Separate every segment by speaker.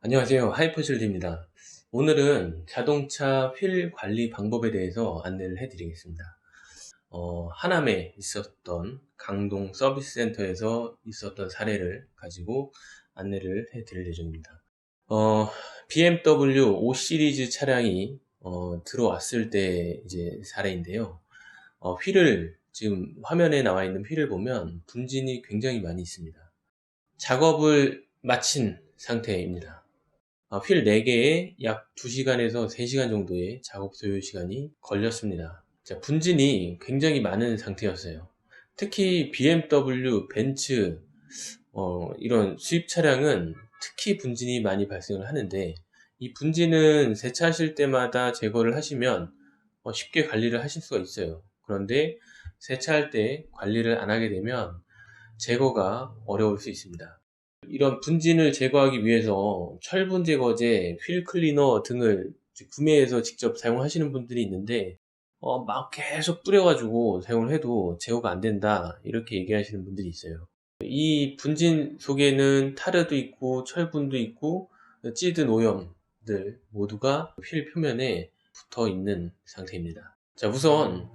Speaker 1: 안녕하세요. 하이퍼실드입니다. 오늘은 자동차 휠 관리 방법에 대해서 안내를 해드리겠습니다. 어, 하남에 있었던 강동 서비스 센터에서 있었던 사례를 가지고 안내를 해드릴 예정입니다. 어, BMW 5 시리즈 차량이 어, 들어왔을 때 이제 사례인데요. 어, 휠을 지금 화면에 나와 있는 휠을 보면 분진이 굉장히 많이 있습니다. 작업을 마친 상태입니다. 아, 휠 4개에 약 2시간에서 3시간 정도의 작업 소요 시간이 걸렸습니다. 자, 분진이 굉장히 많은 상태였어요. 특히 BMW, 벤츠, 어, 이런 수입 차량은 특히 분진이 많이 발생을 하는데 이 분진은 세차하실 때마다 제거를 하시면 어, 쉽게 관리를 하실 수가 있어요. 그런데 세차할 때 관리를 안 하게 되면 제거가 어려울 수 있습니다. 이런 분진을 제거하기 위해서 철분 제거제, 휠 클리너 등을 구매해서 직접 사용하시는 분들이 있는데 어, 막 계속 뿌려가지고 사용을 해도 제거가 안 된다 이렇게 얘기하시는 분들이 있어요. 이 분진 속에는 타르도 있고 철분도 있고 찌든 오염들 모두가 휠 표면에 붙어 있는 상태입니다. 자 우선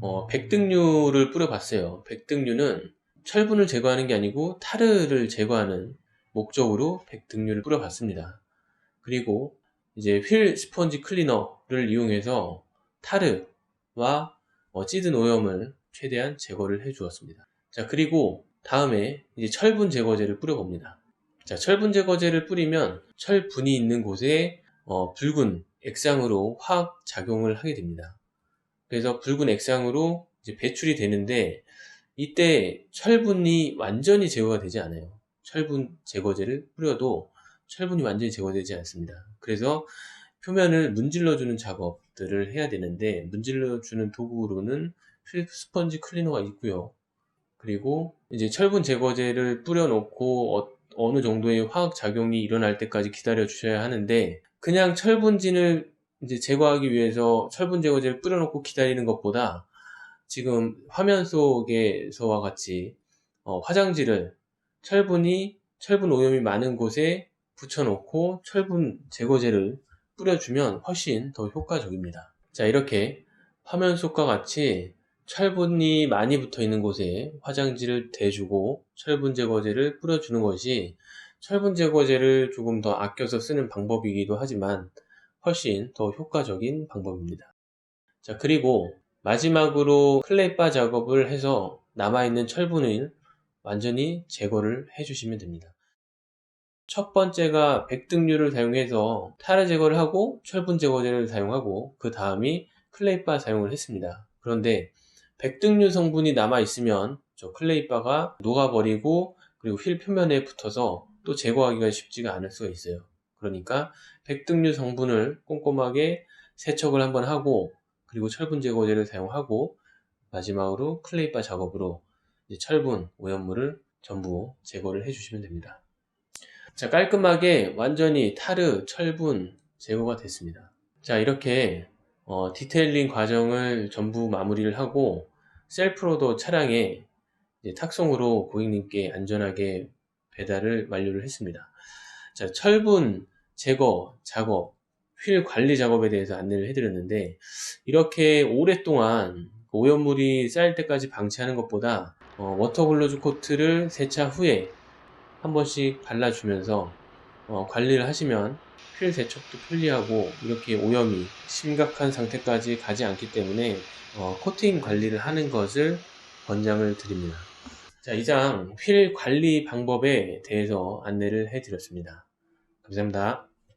Speaker 1: 어, 백등류를 뿌려봤어요. 백등류는 철분을 제거하는 게 아니고 타르를 제거하는 목적으로 백등류를 뿌려봤습니다. 그리고 이제 휠 스펀지 클리너를 이용해서 타르와 어, 찌든 오염을 최대한 제거를 해 주었습니다. 자, 그리고 다음에 이제 철분 제거제를 뿌려봅니다. 자, 철분 제거제를 뿌리면 철분이 있는 곳에 어, 붉은 액상으로 화학 작용을 하게 됩니다. 그래서 붉은 액상으로 배출이 되는데 이때 철분이 완전히 제거가 되지 않아요. 철분 제거제를 뿌려도 철분이 완전히 제거되지 않습니다. 그래서 표면을 문질러주는 작업들을 해야 되는데 문질러주는 도구로는 스펀지 클리너가 있고요. 그리고 이제 철분 제거제를 뿌려놓고 어, 느 정도의 화학 작용이 일어날 때까지 기다려 주셔야 하는데 그냥 철분진을 이제 제거하기 위해서 철분 제거제를 뿌려놓고 기다리는 것보다 지금 화면 속에서와 같이 어, 화장지를 철분이 철분 오염이 많은 곳에 붙여놓고 철분 제거제를 뿌려주면 훨씬 더 효과적입니다. 자 이렇게 화면 속과 같이 철분이 많이 붙어 있는 곳에 화장지를 대주고 철분 제거제를 뿌려주는 것이 철분 제거제를 조금 더 아껴서 쓰는 방법이기도 하지만 훨씬 더 효과적인 방법입니다. 자 그리고 마지막으로 클레이바 작업을 해서 남아있는 철분을 완전히 제거를 해주시면 됩니다. 첫 번째가 백등류를 사용해서 타르 제거를 하고 철분 제거제를 사용하고 그 다음이 클레이바 사용을 했습니다. 그런데 백등류 성분이 남아 있으면 저 클레이바가 녹아버리고 그리고 휠 표면에 붙어서 또 제거하기가 쉽지가 않을 수가 있어요. 그러니까 백등류 성분을 꼼꼼하게 세척을 한번 하고 그리고 철분 제거제를 사용하고 마지막으로 클레이바 작업으로 철분 오염물을 전부 제거를 해주시면 됩니다. 자 깔끔하게 완전히 타르, 철분 제거가 됐습니다. 자 이렇게 어, 디테일링 과정을 전부 마무리를 하고 셀프로도 차량에 탁송으로 고객님께 안전하게 배달을 완료를 했습니다. 자 철분 제거 작업 휠 관리 작업에 대해서 안내를 해드렸는데 이렇게 오랫동안 오염물이 쌓일 때까지 방치하는 것보다 어, 워터글로즈 코트를 세차 후에 한 번씩 발라주면서 어, 관리를 하시면 휠 세척도 편리하고 이렇게 오염이 심각한 상태까지 가지 않기 때문에 어, 코팅 관리를 하는 것을 권장을 드립니다. 자, 이상 휠 관리 방법에 대해서 안내를 해드렸습니다. 감사합니다.